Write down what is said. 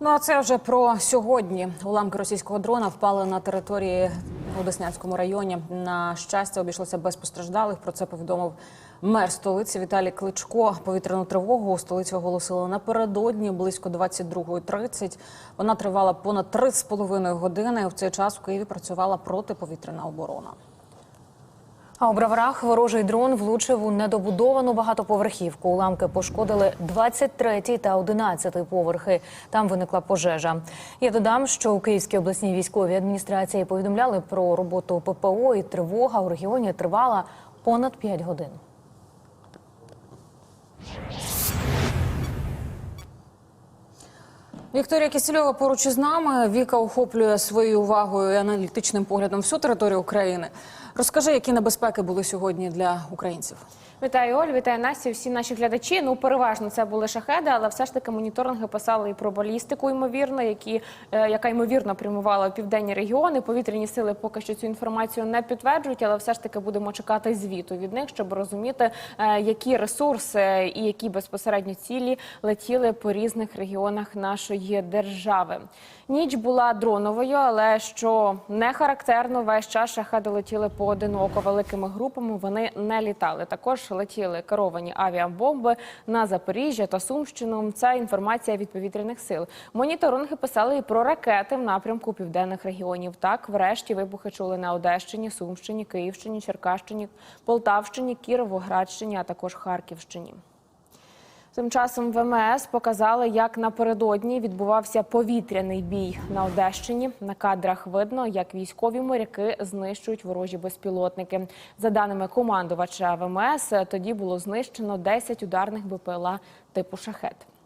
Ну а це вже про сьогодні. Уламки російського дрона впали на території у Деснянському районі. На щастя, обійшлося без постраждалих. Про це повідомив мер столиці Віталій Кличко. Повітряну тривогу у столиці оголосили напередодні близько 22.30. Вона тривала понад 3,5 години. В цей час в Києві працювала протиповітряна оборона. А у браварах ворожий дрон влучив у недобудовану багатоповерхівку. Уламки пошкодили 23 та 11 поверхи. Там виникла пожежа. Я додам, що у Київській обласній військовій адміністрації повідомляли про роботу ППО і тривога у регіоні тривала понад 5 годин. Вікторія Кісельова поруч із нами. Віка охоплює своєю увагою і аналітичним поглядом всю територію України. Розкажи, які небезпеки були сьогодні для українців. Вітаю Оль, вітаю Настю. Всі наші глядачі. Ну переважно це були шахеди, але все ж таки моніторинги писали і про балістику, ймовірно, які е, яка ймовірно прямувала в південні регіони. Повітряні сили поки що цю інформацію не підтверджують, але все ж таки будемо чекати звіту від них, щоб розуміти, е, які ресурси і які безпосередньо цілі летіли по різних регіонах нашої держави. Ніч була дроновою, але що не характерно, весь час шахеди летіли поодиноко великими групами. Вони не літали. Також летіли керовані авіабомби на Запоріжжя та Сумщину. Це інформація від повітряних сил. Моніторинги писали і про ракети в напрямку південних регіонів. Так, врешті вибухи чули на Одещині, Сумщині, Київщині, Черкащині, Полтавщині, Кіровоградщині, а також Харківщині. Тим часом ВМС показали, як напередодні відбувався повітряний бій на Одещині. На кадрах видно, як військові моряки знищують ворожі безпілотники. За даними командувача ВМС, тоді було знищено 10 ударних БПЛА типу шахет.